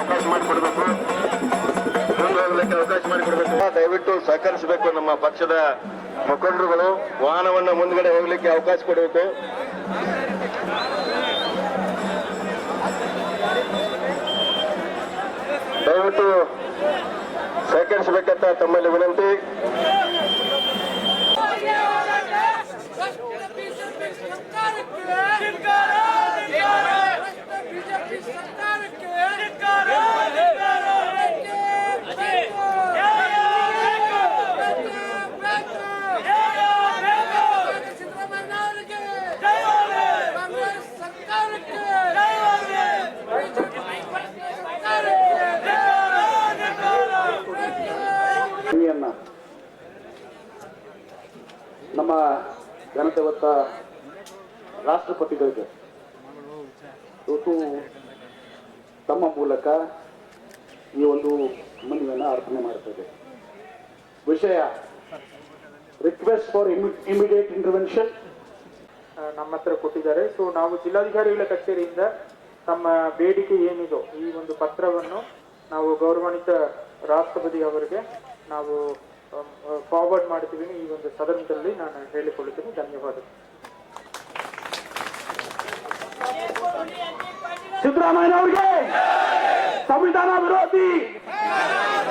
ಅವಕಾಶ ಮಾಡಿಕೊಡ್ಬೇಕು. ಮುಂದುವರಲಿಕ್ಕೆ ಅವಕಾಶ ಮಾಡಿಕೊಡ್ಬೇಕು. ದಯವಿಟ್ಟು ಸಹಕರಿಸಬೇಕು ನಮ್ಮ ಪಕ್ಷದ ಮುಖಂಡರುಗಳು. ವಾಹನವನ್ನು ಮುಂದ್ಗಡೆ ಹೋಗಲಿಕ್ಕೆ ಅವಕಾಶ ಕೊಡಬೇಕು. ದಯವಿಟ್ಟು ಸಹಕರಿಸಬೇಕಂತ ತಮ್ಮಲ್ಲಿ ವಿನಂತಿ ನಮ್ಮ ಜನತೆ ಹೊತ್ತ ರಾಷ್ಟ್ರಪತಿಗಳಿಗೆ ಇವತ್ತು ತಮ್ಮ ಮೂಲಕ ಈ ಒಂದು ಮನವಿಯನ್ನು ಅರ್ಪಣೆ ಮಾಡ್ತದೆ ವಿಷಯ ರಿಕ್ವೆಸ್ಟ್ ಫಾರ್ ಇಮಿಡಿಯೇಟ್ ಇಂಟರ್ವೆನ್ಷನ್ ನಮ್ಮ ಹತ್ರ ಕೊಟ್ಟಿದ್ದಾರೆ. ಸೊ ನಾವು ಜಿಲ್ಲಾಧಿಕಾರಿಗಳ ಕಚೇರಿಯಿಂದ ತಮ್ಮ ಬೇಡಿಕೆ ಏನಿದೋ ಈ ಒಂದು ಪತ್ರವನ್ನು ನಾವು ಗೌರವಾನ್ವಿತ ರಾಷ್ಟ್ರಪತಿ ಅವರಿಗೆ ನಾವು ಫಾರ್ವರ್ಡ್ ಮಾಡ್ತೀವಿ ಈ ಒಂದು ಸದನದಲ್ಲಿ ನಾನು ಹೇಳಿಕೊಳ್ಳುತ್ತೇನೆ ಧನ್ಯವಾದ ಸಿದ್ದರಾಮಯ್ಯ ಅವರಿಗೆ ಸಂವಿಧಾನ ವಿರೋಧಿ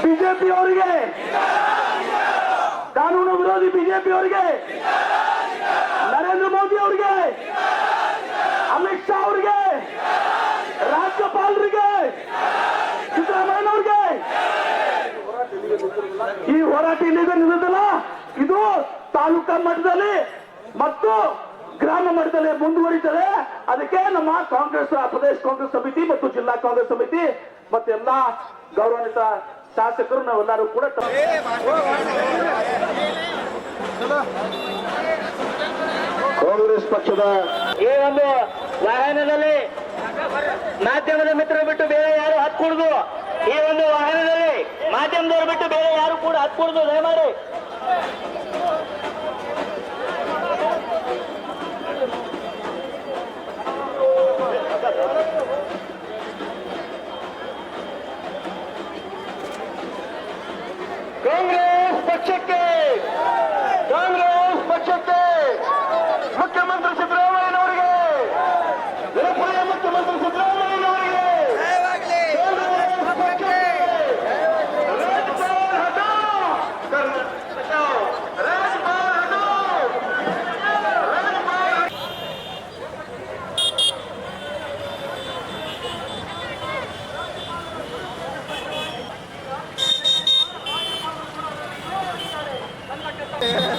ಬಿಜೆಪಿ ಅವರಿಗೆ ಕಾನೂನು ವಿರೋಧಿ ಬಿಜೆಪಿ ಅವರಿಗೆ ನರೇಂದ್ರ ಮೋದಿ ಅವರಿಗೆ ಅಮಿತ್ ಶಾ ಹೋರಾಟ ಇಲ್ಲಿಗೆ ಇದು ತಾಲೂಕಾ ಮಟ್ಟದಲ್ಲಿ ಮತ್ತು ಗ್ರಾಮ ಮಟ್ಟದಲ್ಲಿ ಮುಂದುವರಿತದೆ. ಅದಕ್ಕೆ ನಮ್ಮ ಕಾಂಗ್ರೆಸ್ ಪ್ರದೇಶ ಕಾಂಗ್ರೆಸ್ ಸಮಿತಿ ಮತ್ತು ಜಿಲ್ಲಾ ಕಾಂಗ್ರೆಸ್ ಸಮಿತಿ ಮತ್ತೆಲ್ಲ ಗೌರವಾನ್ವಿತ ಶಾಸಕರು ನಾವೆಲ್ಲರೂ ಕೂಡ ತಮ್ಮ- ಕಾಂಗ್ರೆಸ್ ಪಕ್ಷದ ಈ ಒಂದು ವಾಹನದಲ್ಲಿ ಮಾಧ್ಯಮದ ಮಿತ್ರ ಬಿಟ್ಟು ಬೇರೆ ಯಾರು ಹತ್ಕೂಡುದು ಈ ಒಂದು ವಾಹನದಲ್ಲಿ ಮಾಧ್ಯಮದವರು ಬಿಟ್ಟು ಬೇರೆ ಯಾರು ಕೂಡ ಹತ್ಕೂಡುದು ದಯಮಾಡಿ. ಕಾಂಗ್ರೆಸ್ ಪಕ್ಷಕ್ಕೆ Yeah.